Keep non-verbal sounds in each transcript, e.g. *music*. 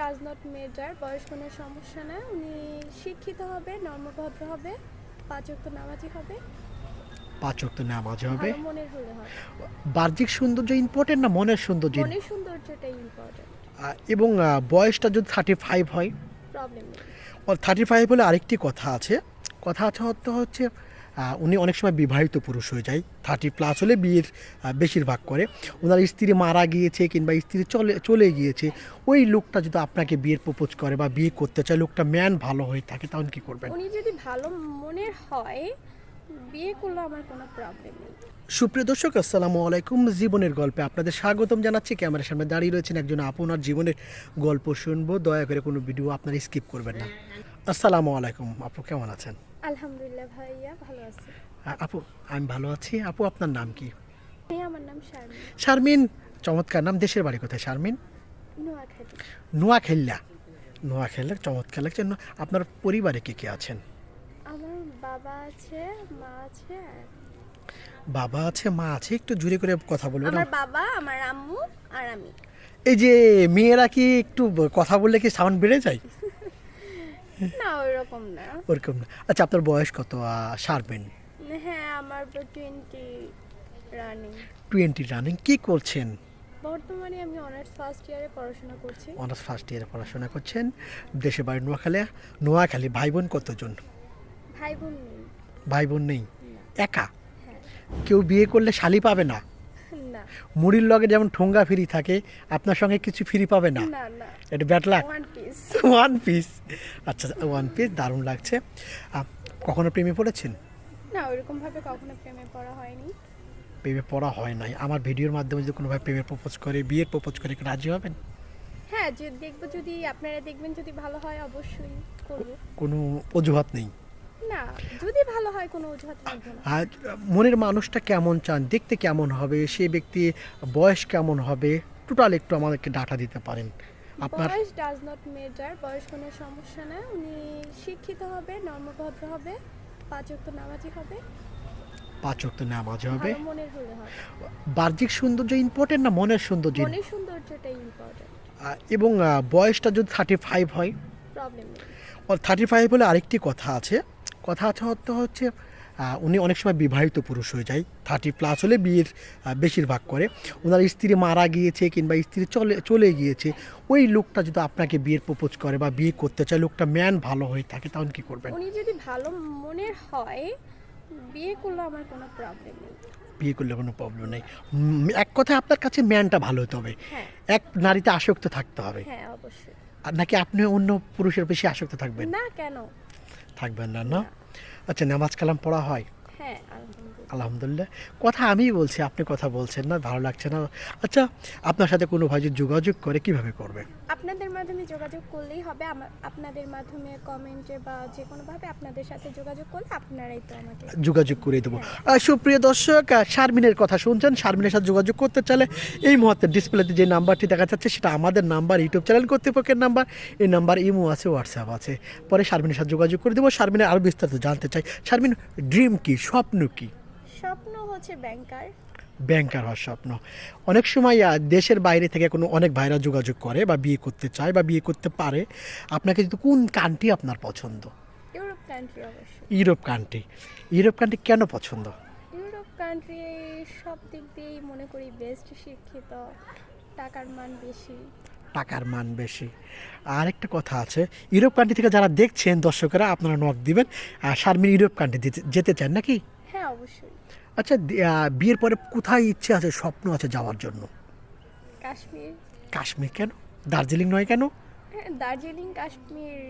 Does not মেটার বয়স কোনো সমস্যা না। উনি শিক্ষিত হবে নর্মভদ্র হবে পাঁচ ওয়াক্ত নামাজি হবে। পাঁচ ওয়াক্ত নামাজ হবে। মনের হলে হবে। বাহ্যিক সৌন্দর্য ইম্পর্টেন্ট না মনের সৌন্দর্য? মনের সৌন্দর্যটাই ইম্পর্টেন্ট এবং বয়সটা যদি থার্টি ফাইভ হয় প্রবলেম থার্টি ফাইভ হলে আরেকটি কথা আছে। কথা আছে হচ্ছে উনি অনেক সময় বিবাহিত পুরুষ হয়ে যায় থার্টি প্লাস হলে বিয়ের বেশিরভাগ করে। ওনার স্ত্রী মারা গিয়েছে কিংবা স্ত্রী চলে চলে গিয়েছে ওই লোকটা যদি আপনাকে বিয়ের প্রপোজ করে বা বিয়ে করতে চায় লোকটা ম্যান ভালো হয়ে থাকে তখন কি করবেন? উনি যদি ভালো মনের হয় বিয়ে করলে আমার কোনো প্রবলেম নেই। সুপ্রিয় দর্শক আসসালামু আলাইকুম। জীবনের গল্পে আপনাদের স্বাগতম জানাচ্ছি। ক্যামেরার সামনে দাঁড়িয়ে রয়েছেন একজন আপনার জীবনের গল্প শুনব। দয়া করে কোনো ভিডিও আপনারা স্কিপ করবেন না। আসসালামু আলাইকুম। আপু কেমন আছেন? আলহামদুলিল্লাহ ভাইয়া ভালো আছি। আপু আমি ভালো আছি। আপু আপনার নাম কি? আমার নাম শারমিন। শারমিন চমৎকার নাম। দেশের বাড়ি কোথায় শারমিন? নোয়াখালী। নোয়াখাইল্লা নোয়াখাইল্লা চমৎকার লাগছে। আপনার পরিবারে কে কে আছেন? আমার বাবা আছে মা আছে বাবা আছে মা আছে। একটু জুড়ে করে কথা বলবেন আমার বাবা আমার আম্মু আর আমি। এই যে মেয়েরা কি একটু কথা বললে কি সাউন্ড বেড়ে যায়? *laughs* না ওইরকম না। ওরকম না। আচ্ছা আপনার বয়স কত? সারবেন। হ্যাঁ আমার টোয়েন্টি রানিং টোয়েন্টি রানিং কি করছেন? বর্তমানে আমি অনার্স ফার্স্ট ইয়ারে পড়াশোনা করছি। অনার্স ফার্স্ট ইয়ারে পড়াশোনা করছেন। দেশে বাড়ি নোয়াখালী নোয়াখালী ভাই বোন কতজন? ভাই বোন নেই। ভাই বোন নেই একা? হ্যাঁ। কেউ বিয়ে করলে শালি পাবে না না? মুড়ির লগে যেমন ঠোঙ্গা ফ্রি থাকে আপনার সঙ্গে কিছু ফ্রি পাবে না। এটা ব্যাট লাগ ওয়ান পিস আচ্ছা ওয়ান পিস দারুণ লাগছে। কখনো প্রেমে পড়েছেন? না ওইরকম ভাবে কখনো প্রেমে পড়া হয়নি। প্রেমে পড়া হয় নাই। আমার ভিডিওর মাধ্যমে যদি কোনোভাবে প্রেমের প্রপোজ করে বিয়ের প্রপোজ করে রাজি হবেন? হ্যাঁ যে দেখব যদি আপনারা দেখবেন যদি ভালো হয় অবশ্যই করব। কোনো অজুহাত নেই? যদি হয় কোনো অজুহাত আর মনের মানুষটা কেমন চান? দেখতে কেমন হবে? সে ব্যক্তি বয়স কেমন হবে? টোটাল একটু আমাদেরকে ডাটা দিতে পারেন। আপনার বয়স ডাজ নট মেটার বয়স কোনো সমস্যা না। উনি শিক্ষিত হবে নর্মভদ্র হবে পাঁচ ওয়াক্ত নামাজি হবে। পাঁচ ওয়াক্ত নামাজ হবে। মনের হবে। বাহ্যিক সৌন্দর্য ইম্পর্টেন্ট না মনের সৌন্দর্য? মনের সৌন্দর্যটাই ইম্পর্টেন্ট এবং বয়সটা যদি থার্টি ফাইভ হয়? প্রবলেম নেই। থার্টি ফাইভ হলে আরেকটি কথা আছে। কথা আছে হতে হচ্ছে উনি অনেক সময় বিবাহিত পুরুষ হয়ে যায়। থার্টি প্লাস হলে বিয়ের বেশিরভাগ করে। ওনার স্ত্রী মারা গিয়েছে কিংবা স্ত্রী চলে চলে গিয়েছে ওই লোকটা যদি আপনাকে বিয়ের প্রপোজ করে বা বিয়ে করতে চায় লোকটা ম্যান ভালো হয়ে থাকে তখন কি করবেন? উনি যদি ভালো মনের হয় বিয়ে করলে আমার কোনো প্রবলেম নেই। বিয়ে করলে কোনো প্রবলেম নেই। এক কথায় আপনার কাছে ম্যানটা ভালো হতে হবে। হ্যাঁ। এক নারীতে আসক্ত থাকতে হবে। হ্যাঁ অবশ্যই। নাকি আপনি অন্য পুরুষের বেশি আসক্ত থাকবেন? না কেন? থাকবেন না না? আচ্ছা নামাজ কালাম পড়া হয়? আলহামদুলিল্লাহ। কথা আমি বলছি আপনি কথা বলছেন না ভালো লাগছে না। আচ্ছা আপনার সাথে কোনো ভাই যোগাযোগ করে কীভাবে করবে? আপনাদের মাধ্যমে যোগাযোগ করলেই হবে। আপনাদের মাধ্যমে কমেন্টে বা যে কোনোভাবে আপনাদের সাথে যোগাযোগ করলে আপনারাই তো আমাকে যোগাযোগ করে দেবো। আহ, সুপ্রিয় দর্শক শারমিনের কথা শুনছেন। শারমিনের সাথে যোগাযোগ করতে চাইলে এই মুহূর্তে ডিসপ্লেতে যে নাম্বারটি দেখা যাচ্ছে সেটা আমাদের নাম্বার ইউটিউব চ্যানেল কর্তৃপক্ষের নাম্বার। এই নাম্বার ইমো আছে হোয়াটসঅ্যাপ আছে। পরে শারমিনের সাথে যোগাযোগ করে দেবো। শারমিনের আরও বিস্তারিত জানতে চাই। শারমিন ড্রিম কি স্বপ্ন কি? স্বপ্ন হচ্ছে ব্যাংকার ব্যাংকার হওয়ার স্বপ্ন। অনেক সময় দেশের বাইরে থেকে কোনো অনেক ভাইরা যোগাযোগ করে বা বিয়ে করতে চায় বা বিয়ে করতে পারে। আপনাকে কিন্তু কোন কান্ট্রি আপনার পছন্দ? ইউরোপ কান্ট্রি অবশ্যই। ইউরোপ কান্ট্রি ইউরোপ কান্ট্রি কেন পছন্দ? ইউরোপ কান্ট্রি সব দিক দিয়েই মনে করি বেস্ট শিক্ষিত টাকার মান বেশি। টাকার মান বেশি। আর একটা কথা আছে ইউরোপ কান্ট্রি থেকে যারা দেখছেন দর্শকেরা আপনারা নক দিবেন। আর শারমিন ইউরোপ কান্ট্রি যেতে চান নাকি? অবশ্যই। আচ্ছা বিয়ের পরে কোথায় ইচ্ছে আছে স্বপ্ন আছে যাওয়ার জন্য? কাশ্মীর। কাশ্মীর কেন? দার্জিলিং নয় কেন? হ্যাঁ দার্জিলিং কাশ্মীর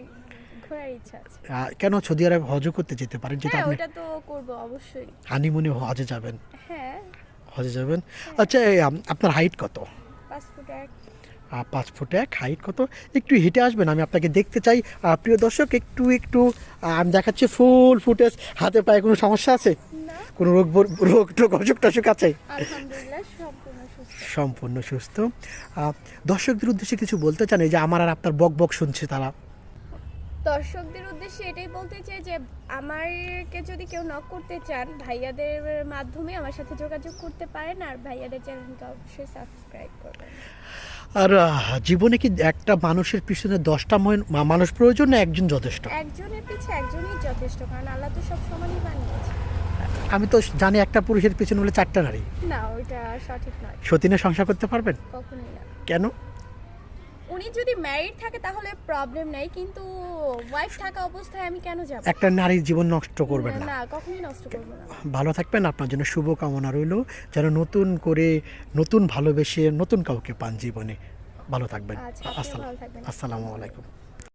ঘোরার ইচ্ছা আছে। কেন সৌদি আরব হজও করতে যেতে পারেন? যেটা হ্যাঁ আপনি ওটা তো করব অবশ্যই। হানিমুনে হজে যাবেন। হ্যাঁ। হজে যাবেন? আচ্ছা আপনার হাইট কত? পাসপোর্ট এক। পাঁচ ফুট এক হাইট কত? একটু হেঁটে আসবেন আমি আপনাকে দেখতে চাই। প্রিয় দর্শক একটু একটু আমি দেখাচ্ছি ফুল ফুটেজ হাতে পায়ে কোনো সমস্যা আছে? কোনো রোগ রোগ টোগ অসুখ টসুখ আছে? সম্পূর্ণ সুস্থ। দর্শকদের উদ্দেশ্যে কিছু বলতে চান? এই যে আমার আর আপনার বক বক শুনছে তারা। দর্শকদের উদ্দেশ্যে এটাই বলতে চাই যে আমারকে যদি কেউ নক করতে চান ভাইয়াদের মাধ্যমে আমার সাথে যোগাযোগ করতে পারেন আর ভাইয়াদের চ্যানেলকে অবশ্যই সাবস্ক্রাইব করবেন। আর জীবনে কি একটা মানুষের পিছনে দশটা মন- মানুষ প্রয়োজন না একজন যথেষ্ট? একজনের পিছে একজনই যথেষ্ট কারণ আল্লাহ তো সব সমানই বানিয়েছে। আমি তো জানি একটা পুরুষের পিছনে বলে চারটা নারী। না ওইটা সঠিক নয়। সতীনের সংসার করতে পারবেন? কখনোই না। কেন? উনি যদি ম্যারিড থাকে তাহলে প্রবলেম নাই কিন্তু ওয়াইফ থাকা অবস্থায় আমি কেন যাব? একটা নারীর জীবন নষ্ট করবেন না। না কখনোই নষ্ট করব না। ভালো থাকবেন আপনার জন্য শুভ কামনা রইল। যেন নতুন করে নতুন ভালোবেসে নতুন কাউকে পান জীবনে। ভালো থাকবেন। আচ্ছা, আসসালাম ভালো থাকবেন। আসসালামু আলাইকুম।